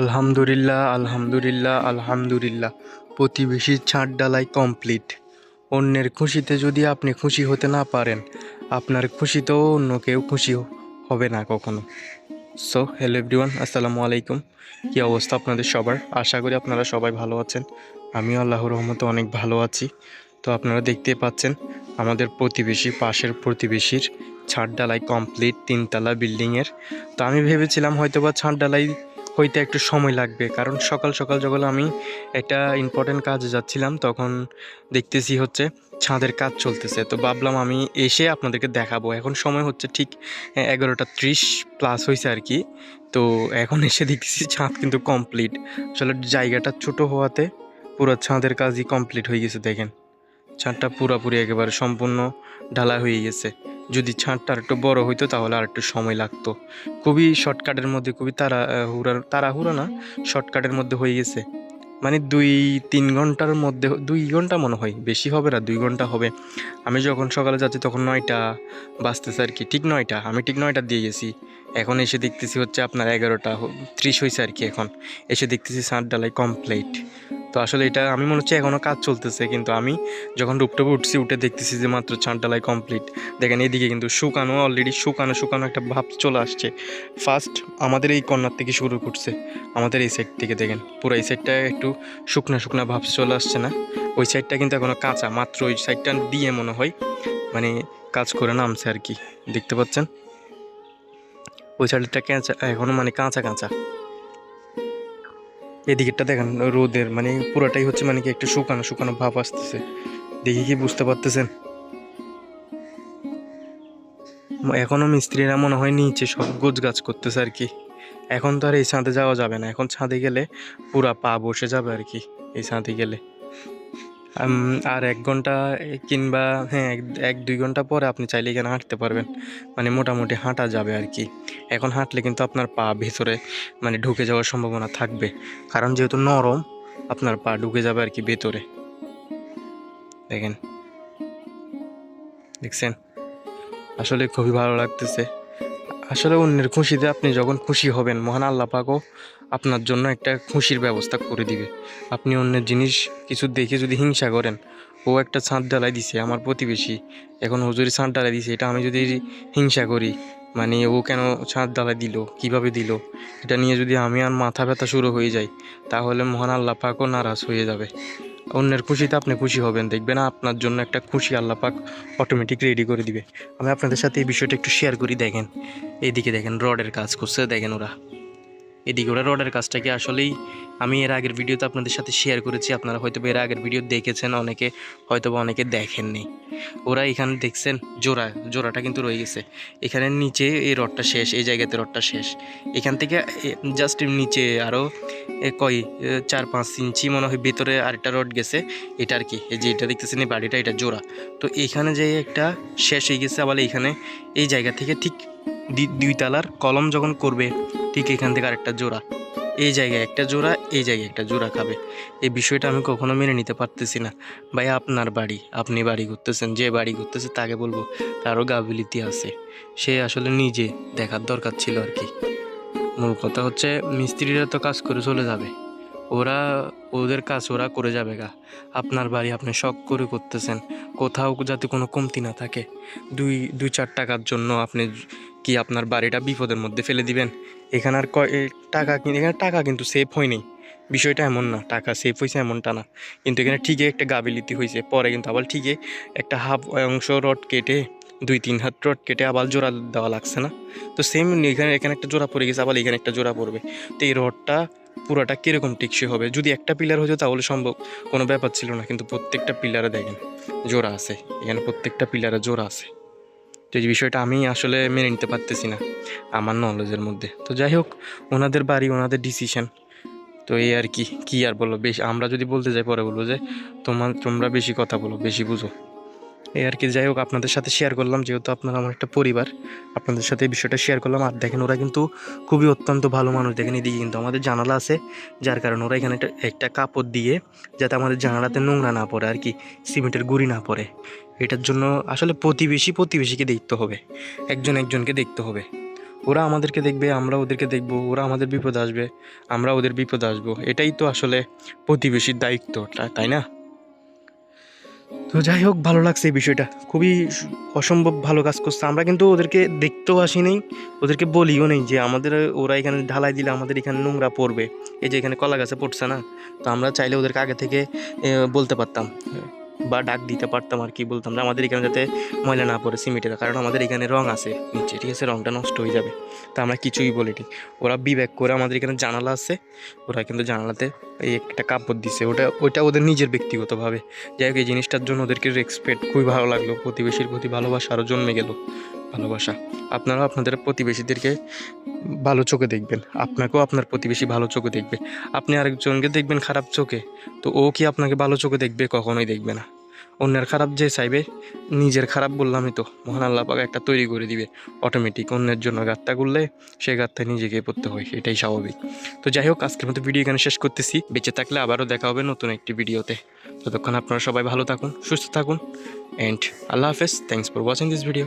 আলহামদুলিল্লাহ আলহামদুলিল্লাহ আলহামদুলিল্লাহ। প্রতিবেশীর ছাদ ডালাই কমপ্লিট। অন্যের খুশিতে যদি আপনি খুশি হতে না পারেন, আপনার খুশিতেও অন্য কেউ খুশি হবে না কখনো। সো হ্যালো এভরিওয়ান আসসালামু আলাইকুম। কী অবস্থা আপনাদের সবার? আশা করি আপনারা সবাই ভালো আছেন। আমিও আল্লাহর রহমতে অনেক ভালো আছি। তো আপনারা দেখতেই পাচ্ছেন, আমাদের প্রতিবেশী, পাশের প্রতিবেশীর ছাদ ডালাই কমপ্লিট তিনতলা বিল্ডিংয়ের। তো আমি ভেবেছিলাম হয়তো বা ছাদ ডালাই হইতে একটু সময় লাগবে। কারণ সকাল সকাল যখন আমি একটা ইম্পর্টেন্ট কাজে যাচ্ছিলাম, তখন দেখতেছি হচ্ছে ছাদের কাজ চলতেছে। তো ভাবলাম আমি এসে আপনাদেরকে দেখাবো। এখন সময় হচ্ছে ঠিক এগারোটা ত্রিশ প্লাস হয়েছে আর কি। তো এখন এসে দেখতেছি ছাদ কিন্তু কমপ্লিট আসলে জায়গাটা ছোট হওয়াতে পুরো ছাদের কাজই কমপ্লিট হয়ে গেছে, দেখেন। ছাদটা পুরোপুরি একেবারে সম্পূর্ণ ঢালা হয়ে গেছে। যদি ছাদটা আর একটু বড় হইতো তাহলে আর একটু সময় লাগতো। খুবই শর্টকাটের মধ্যে, খুবই তারা হুড়ার, তাড়াহুড়ো না শর্টকাটের মধ্যে হয়ে গেছে। মানে দুই, তিন ঘণ্টার মধ্যে, দুই ঘণ্টা মনে হয়, বেশি হবে না, দুই ঘণ্টা হবে। আমি যখন সকালে যাচ্ছি তখন নয়টা বাজতেছে আর কি, ঠিক নয়টা, আমি ঠিক নয়টা দিয়ে গেছি। এখন এসে দেখতেছি হচ্ছে আপনার এগারোটা ত্রিশ হয়েছে আর কি এখন। এসে দেখতেছি সাত ডালাই কমপ্লিট তো আসলে এটা আমি মনে হচ্ছে এখনও কাজ চলতেছে, কিন্তু আমি যখন রুপটপে উঠছি, উঠে দেখতেছি যে মাত্র ছাদ ডালাই কমপ্লিট দেখেন এদিকে কিন্তু শুকানো অলরেডি শুকানো শুকানো একটা ভাব চলে আসছে। ফার্স্ট আমাদের এই কর্নার থেকে শুরু করছে, আমাদের এই সাইড থেকে দেখেন। পুরো এই সাইডটা একটু শুকনা শুকনা ভাব চলে আসছে না? ওই সাইডটা কিন্তু এখনও কাঁচা, মাত্র ওই সাইডটা দিয়ে মনে হয় মানে কাজ করে নামছে আর কি। দেখতে পাচ্ছেন? ওই সাইডটা কাঁচা, এখনও মানে কাঁচা কাঁচা। এদিকেরটা দেখেন, রোদের মানে পুরোটাই হচ্ছে মানে কি একটা শুকানো শুকানো ভাব আসতেছে। দেখি কি বুঝতে পারতেছেন? এখনও এখনও মিস্ত্রিরা মনে হয় নিচে সব গোছ গাছ করতেছে আর কি। এখন তো আর এই ছাদে যাওয়া যাবে না। এখন ছাদে গেলে পুরা পা বসে যাবে আর কি, এই ছাদে গেলে। আর এক ঘণ্টা, কিংবা হ্যাঁ এক, দুই ঘণ্টা পরে আপনি চাইলে এখানে হাঁটতে পারবেন। মানে মোটামুটি হাঁটা যাবে আর কি। এখন হাঁটলে কিন্তু আপনার পা ভেতরে মানে ঢুকে যাওয়ার সম্ভাবনা থাকবে। কারণ যেহেতু নরম, আপনার পা ঢুকে যাবে আর কি ভেতরে। দেখেন। দেখছেন? আসলে খুবই ভালো লাগতেছে। আসলে অন্যের খুশিতে আপনি যখন খুশি হবেন, মহান আল্লাহ পাকও আপনার জন্য একটা খুশির ব্যবস্থা করে দিবে। আপনি অন্যের জিনিস কিছু দেখে যদি হিংসা করেন, ও একটা ছাদ ডালাই দিছে, আমার প্রতিবেশী। এখন হুজুরি ছাদ ডালাই দিছে, এটা আমি যদি হিংসা করি মানে ও কেন ছাদ ডালাই দিল, কীভাবে দিল? এটা নিয়ে যদি আমি আর মাথা ব্যথা শুরু হয়ে যায়, তাহলে মহান আল্লাহ পাকও নারাজ হয়ে যাবে। অন্যের খুশিতে আপনি খুশি হবেন, দেখবেন আপনার জন্য একটা খুশি আল্লাহ পাক অটোমেটিক রেডি করে দিবে। আমি আপনাদের সাথে এই বিষয়টা একটু শেয়ার করি, দেখেন। এইদিকে দেখেন রডের কাজ করছে, দেখেন ওরা। এদিকে ওরা রডের কাজটাকে আসলেই আমি এর আগের ভিডিওতে আপনাদের সাথে শেয়ার করেছি। আপনারা হয়তো এর আগের ভিডিও দেখেছেন, অনেকে হয়তো বা অনেকে দেখেননি। ওরা এখানে দেখছেন, জোড়া, জোড়াটা কিন্তু রয়ে গেছে। এখানে নিচে এই রডটা শেষ, এই জায়গাতে রডটা শেষ। এখান থেকে জাস্ট নিচে আরও কয় চার, পাঁচ ইঞ্চি মনে হয় ভেতরে আরেকটা রড গেছে। এটা আর কি, এই যে এটা দেখতেছেন এই বাড়িটা, এটা জোড়া। তো এইখানে যে একটা শেষ হয়ে গেছে আবার এখানে, এই জায়গা থেকে ঠিক দুই তালার কলম যখন করবে, ঠিক এখান থেকে আরেকটা জোড়া। এই জায়গায় একটা জোড়া, এই জায়গায় একটা জোড়া খাবে। এই বিষয়টা আমি কখনো মেনে নিতে পারতেছি না। ভাই, আপনার বাড়ি, আপনি বাড়ি করতেছেন যে বাড়ি করতেছে তাকে বলব, তারও গাবিলিতি আছে। সে আসলে নিজে দেখার দরকার ছিল আর কি। মূল কথা হচ্ছে, মিস্ত্রিরা তো কাজ করে চলে যাবে। ওরা ওদের কাজ ওরা করে যাবে গা। আপনার বাড়ি আপনি শখ করে করতেছেন। কোথাও যাতে কোনো কমতি না থাকে। দুই দুই চার টাকার জন্য আপনি কি আপনার বাড়িটা বিপদের মধ্যে ফেলে দিবেন? এখানে আর কয় টাকা এখানে টাকা কিন্তু সেফ হয়নি। বিষয়টা এমন না, টাকা সেফ হয়েছে এমনটা না। কিন্তু এখানে ঠিকই একটা গাবিলিতি হয়েছে পরে কিন্তু আবার ঠিকই একটা হাফ অংশ রড কেটে, দুই, তিন হাত রড কেটে আবার জোড়া দেওয়া লাগছে না। তো সেম এখানে এখানে একটা জোড়া পড়ে গেছে, আবার এখানে একটা জোড়া পড়বে। তো এই রডটা পুরোটা কীরকম টেকসই হবে? যদি একটা পিলার হতো তাহলে সম্ভব। কোনো ব্যাপার ছিল না, কিন্তু প্রত্যেকটা পিলারে দেখেন, জোড়া আছে। এখানে প্রত্যেকটা পিলারে জোড়া আছে। তো এই বিষয়টা আমি আসলে মেনে নিতে পারতেছি না, আমার নলেজের মধ্যে। তো যাই হোক, ওনাদের বাড়ি, ওনাদের ডিসিশন তো এই আর কি কি আর বলো বেশ, আমরা যদি বলতে যাই, পরে বলব যে তোমার তোমরা বেশি কথা বলো, বেশি বুঝো। এই আর কি, যাই হোক, আপনাদের সাথে শেয়ার করলাম, যেহেতু আপনারা আমার একটা পরিবার, আপনাদের সাথে এই বিষয়টা শেয়ার করলাম। আর দেখেন, ওরা কিন্তু খুবই অত্যন্ত ভালো মানুষ। দেখেন, এদিকে কিন্তু আমাদের জানালা আছে, যার কারণে ওরা এখানে একটা একটা কাপড় দিয়ে যাতে আমাদের জানালাতে নোংরা না পড়ে, আর কি, সিমেন্টের গুঁড়ি না পড়ে। এটার জন্য আসলে প্রতিবেশী প্রতিবেশীকে দেখতে হবে, একজন একজনকে দেখতে হবে। ওরা আমাদেরকে দেখবে, আমরা ওদেরকে দেখব, ওরা আমাদের বিপদ আসবে, আমরা ওদের বিপদ আসব। এটাই তো আসলে প্রতিবেশীর দায়িত্বটা, তাই না? তো যাই হোক, ভালো লাগছে এই বিষয়টা। খুবই অসম্ভব ভালো কাজ করছে। আমরা কিন্তু ওদেরকে দেখতেও আসি নেই ওদেরকে বলিও নেই যে আমাদের, ওরা এখানে ঢালাই দিলে আমাদের এখানে নোংরা পড়বে। এই যে এখানে কলা গাছে পড়ছে না, তো আমরা চাইলে ওদেরকে আগে থেকে বলতে পারতাম। বা ডাক দিতে পারতাম আর কি বলতাম যে আমাদের এখানে যাতে ময়লা না পড়ে সিমেন্টের, কারণ আমাদের এখানে রং আছে নিচে, ঠিক আছে? রংটা নষ্ট হয়ে যাবে। তা আমরা কিছুই বলিনি। ওরা বিবেক করে আমাদের এখানে জানালা আছে। ওরা কিন্তু জানালাতে এই একটা কাপড় দিছে। ওটা, ওইটা ওদের নিজের ব্যক্তিগতভাবে। যাই হোক, এই জিনিসটার জন্য ওদেরকে রেসপেক্ট খুবই ভালো লাগল। প্রতিবেশীর প্রতি ভালোবাসা আরও জন্মে গেল। ভালোবাসা। আপনারাও আপনাদের প্রতিবেশীদেরকে ভালো চোখে দেখবেন। আপনাকেও আপনার প্রতিবেশী ভালো চোখে দেখবে। আপনি আরেকজনকে দেখবেন খারাপ চোখে, তো ও কি আপনাকে ভালো চোখে দেখবে? কখনোই দেখবে না। অন্যের খারাপ যে চাইবে, নিজের খারাপ বললামই তো। মহান আল্লাহ পাক একটা তৈরি করে দিবে। অটোমেটিক অন্যের জন্য গাত্তা করলে সেই গাত্তায় নিজেকে পড়তে হয়। এটাই স্বাভাবিক। তো যাই হোক, আজকের মতো ভিডিও এখানে শেষ করতেছি। বেঁচে থাকলে আবারও দেখা হবে নতুন একটি ভিডিওতে। ততক্ষণ আপনারা সবাই ভালো থাকুন, সুস্থ থাকুন অ্যান্ড আল্লাহ হাফেজ। Thanks for watching this video